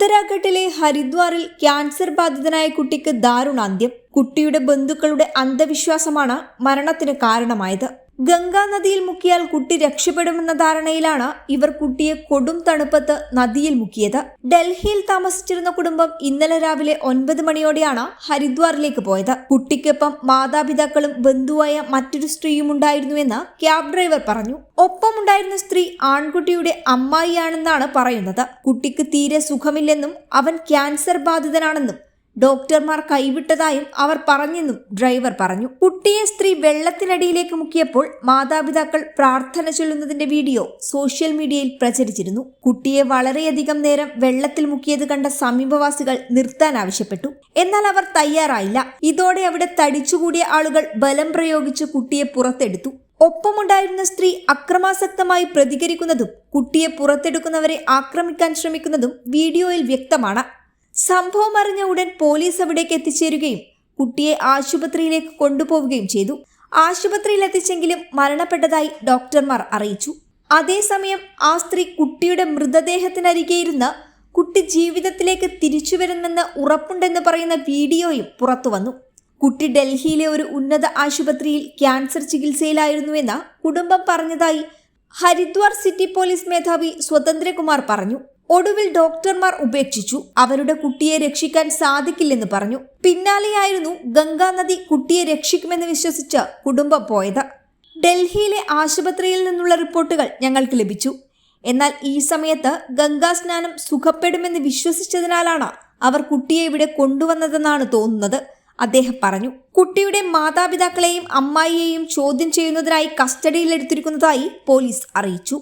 ഉത്തരാഖണ്ഡിലെ ഹരിദ്വാറിൽ ക്യാൻസർ ബാധിതനായ കുട്ടിക്ക് ദാരുണാന്ത്യം. കുട്ടിയുടെ ബന്ധുക്കളുടെ അന്ധവിശ്വാസമാണ് മരണത്തിന് കാരണമായത്. ഗംഗാ നദിയിൽ മുക്കിയാൽ കുട്ടി രക്ഷപ്പെടുമെന്ന ധാരണയിലാണ് ഇവർ കുട്ടിയെ കൊടും തണുപ്പത്ത് നദിയിൽ മുക്കിയത്. ഡൽഹിയിൽ താമസിച്ചിരുന്ന കുടുംബം ഇന്നലെ രാവിലെ ഒൻപത് മണിയോടെയാണ് ഹരിദ്വാറിലേക്ക് പോയത്. കുട്ടിക്കൊപ്പം മാതാപിതാക്കളും ബന്ധുവായ മറ്റൊരു സ്ത്രീയും ഉണ്ടായിരുന്നുവെന്ന് ക്യാബ് ഡ്രൈവർ പറഞ്ഞു. ഒപ്പമുണ്ടായിരുന്ന സ്ത്രീ ആൺകുട്ടിയുടെ അമ്മായിയാണെന്നാണ് പറയുന്നത്. കുട്ടിക്ക് തീരെ സുഖമില്ലെന്നും അവൻ ക്യാൻസർ ബാധിതനാണെന്നും ഡോക്ടർമാർ കൈവിട്ടതായും അവർ പറഞ്ഞെന്നും ഡ്രൈവർ പറഞ്ഞു. കുട്ടിയെ സ്ത്രീ വെള്ളത്തിനടിയിലേക്ക് മുക്കിയപ്പോൾ മാതാപിതാക്കൾ പ്രാർത്ഥന ചൊല്ലുന്നതിന്റെ വീഡിയോ സോഷ്യൽ മീഡിയയിൽ പ്രചരിച്ചിരുന്നു. കുട്ടിയെ വളരെയധികം നേരം വെള്ളത്തിൽ മുക്കിയത് കണ്ട സമീപവാസികൾ നിർത്താൻ ആവശ്യപ്പെട്ടു. എന്നാൽ അവർ തയ്യാറായില്ല. ഇതോടെ അവിടെ തടിച്ചുകൂടിയ ആളുകൾ ബലം പ്രയോഗിച്ച് കുട്ടിയെ പുറത്തെടുത്തു. ഒപ്പമുണ്ടായിരുന്ന സ്ത്രീ അക്രമാസക്തമായി പ്രതികരിക്കുന്നതും കുട്ടിയെ പുറത്തെടുക്കുന്നവരെ ആക്രമിക്കാൻ ശ്രമിക്കുന്നതും വീഡിയോയിൽ വ്യക്തമാണ്. സംഭവം അറിഞ്ഞ ഉടൻ പോലീസ് അവിടേക്ക് എത്തിച്ചേരുകയും കുട്ടിയെ ആശുപത്രിയിലേക്ക് കൊണ്ടുപോവുകയും ചെയ്തു. ആശുപത്രിയിൽ എത്തിച്ചെങ്കിലും മരണപ്പെട്ടതായി ഡോക്ടർമാർ അറിയിച്ചു. അതേസമയം ആ സ്ത്രീ കുട്ടിയുടെ മൃതദേഹത്തിനരികെ ഇരുന്ന് കുട്ടി ജീവിതത്തിലേക്ക് തിരിച്ചു വരുമെന്ന് ഉറപ്പുണ്ടെന്ന് പറയുന്ന വീഡിയോയും പുറത്തു വന്നു കുട്ടി ഡൽഹിയിലെ ഒരു ഉന്നത ആശുപത്രിയിൽ ക്യാൻസർ ചികിത്സയിലായിരുന്നുവെന്ന് കുടുംബം പറഞ്ഞതായി ഹരിദ്വാർ സിറ്റി പോലീസ് മേധാവി സ്വതന്ത്രകുമാർ പറഞ്ഞു. ഒടുവിൽ ഡോക്ടർമാർ ഉപേക്ഷിച്ചു. അവരുടെ കുട്ടിയെ രക്ഷിക്കാൻ സാധിക്കില്ലെന്ന് പറഞ്ഞു. പിന്നാലെയായിരുന്നു ഗംഗാ നദി കുട്ടിയെ രക്ഷിക്കുമെന്ന് വിശ്വസിച്ച് കുടുംബം പോയത്. ഡൽഹിയിലെ ആശുപത്രിയിൽ നിന്നുള്ള റിപ്പോർട്ടുകൾ ഞങ്ങൾക്ക് ലഭിച്ചു. എന്നാൽ ഈ സമയത്ത് ഗംഗാ സ്നാനം സുഖപ്പെടുമെന്ന് വിശ്വസിച്ചതിനാലാണ് അവർ കുട്ടിയെ ഇവിടെ കൊണ്ടുവന്നതെന്നാണ് തോന്നുന്നത്. അദ്ദേഹം പറഞ്ഞു കുട്ടിയുടെ മാതാപിതാക്കളെയും അമ്മായിയെയും ചോദ്യം ചെയ്യുന്നതിനായി കസ്റ്റഡിയിലെടുത്തിരിക്കുന്നതായി പോലീസ് അറിയിച്ചു.